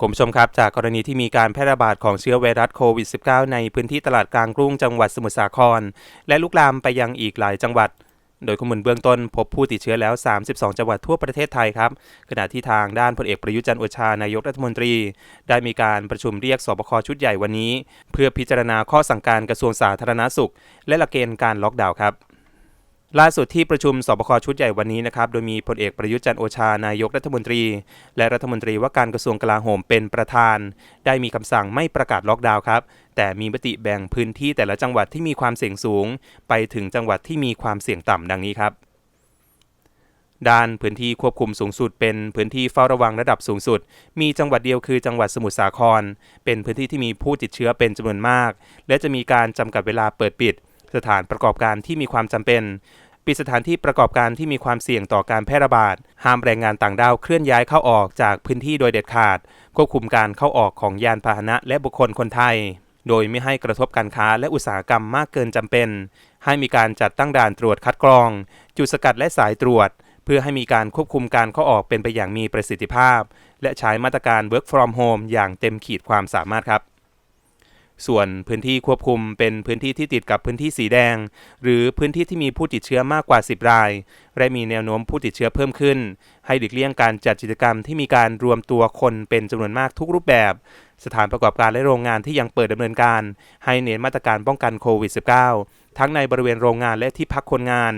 คุณผู้ชมครับจากกรณีที่มีการแพร่ระบาดของเชื้อไวรัสโควิด -19 ในพื้นที่ตลาดกลางกรุงจังหวัดสมุทรสาคร และลุกลามไปยังอีกหลายจังหวัด โดยข้อมูลเบื้องต้นพบผู้ติดเชื้อแล้ว 32 จังหวัดทั่วประเทศไทยครับ ขณะที่ทางด้านพลเอกประยุจันทร์โอชานายกรัฐมนตรี ได้มีการประชุมเรียกสบคชุดใหญ่วันนี้ เพื่อพิจารณาข้อสั่งการกระทรวงสาธารณสุข และหลักเกณฑ์การล็อกดาวน์ครับ ล่าสุดที่ประชุมสบคชุดใหญ่วันนี้นะครับ โดยมีพลเอกประยุทธ์จันโอชานายกรัฐมนตรี และรัฐมนตรีว่าการกระทรวงกลาโหมเป็นประธาน ได้มีคำสั่งไม่ประกาศล็อกดาวน์ครับ แต่มีมติแบ่งพื้นที่แต่ละจังหวัดที่มีความเสี่ยงสูง ไปถึงจังหวัดที่มีความเสี่ยงต่ำดังนี้ครับด้านพื้นที่ควบคุมสูงสุด เป็นพื้นที่เฝ้าระวังระดับสูงสุด มีจังหวัดเดียวคือจังหวัดสมุทรสาคร เป็นพื้นที่ที่มีผู้ติดเชื้อเป็นจำนวนมาก และจะมีการจำกัดเวลาเปิดปิด สถานประกอบการที่มีความจำเป็น ปิดสถานที่ประกอบการที่มีความเสี่ยงต่อการแพร่ระบาด ห้ามแรงงานต่างด้าวเคลื่อนย้ายเข้าออกจากพื้นที่โดยเด็ดขาด ควบคุมการเข้าออกของยานพาหนะและบุคคลคนไทย โดยไม่ให้กระทบการค้าและอุตสาหกรรมมากเกินจำเป็น ให้มีการจัดตั้งด่านตรวจคัดกรอง จุดสกัดและสายตรวจ เพื่อให้มีการควบคุมการเข้าออกเป็นไปอย่างมีประสิทธิภาพ และใช้มาตรการ work from home อย่างเต็มขีดความสามารถครับ ส่วนพื้นที่ควบคุมเป็นพื้นที่ที่ติดกับพื้นที่สีแดง หรือพื้นที่ที่มีผู้ติดเชื้อมากกว่า 10 ราย และมีแนวโน้มผู้ติดเชื้อเพิ่มขึ้น ให้หลีกเลี่ยงการจัดกิจกรรมที่มีการรวมตัวคนเป็นจำนวนมากทุกรูปแบบ สถานประกอบการและโรงงานที่ยังเปิดดำเนินการ ให้เน้นมาตรการป้องกันโควิด -19 ทั้งในบริเวณโรงงานและที่พักคนงาน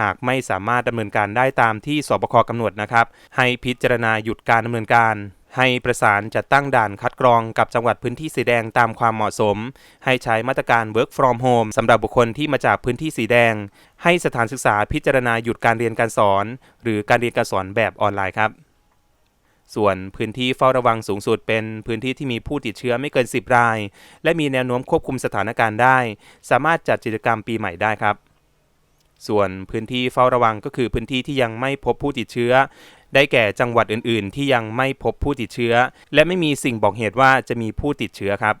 หากไม่สามารถดำเนินการได้ตามที่สบคกำหนดนะครับ ให้พิจารณาหยุดการดำเนินการ ให้ประสานจัดตั้งด่านคัดกรองกับจังหวัดพื้นที่สีแดงตามความเหมาะสม ให้ใช้มาตรการ work from home สำหรับบุคคลที่มาจากพื้นที่สีแดง ให้สถานศึกษาพิจารณาหยุดการเรียนการสอน หรือการเรียนการสอนแบบออนไลน์ครับ ส่วนพื้นที่เฝ้าระวังสูงสุดเป็นพื้นที่ที่มีผู้ติดเชื้อไม่เกิน 10 ราย และมีแนวโน้มควบคุมสถานการณ์ได้ สามารถจัดกิจกรรมปีใหม่ได้ครับส่วนพื้นที่เฝ้าระวังก็คือพื้นที่ที่ยังไม่พบผู้ติดเชื้อ ได้แก่จังหวัดอื่น ๆ ที่ยังไม่พบผู้ติดเชื้อ และไม่มีสิ่งบอกเหตุว่าจะมีผู้ติดเชื้อครับ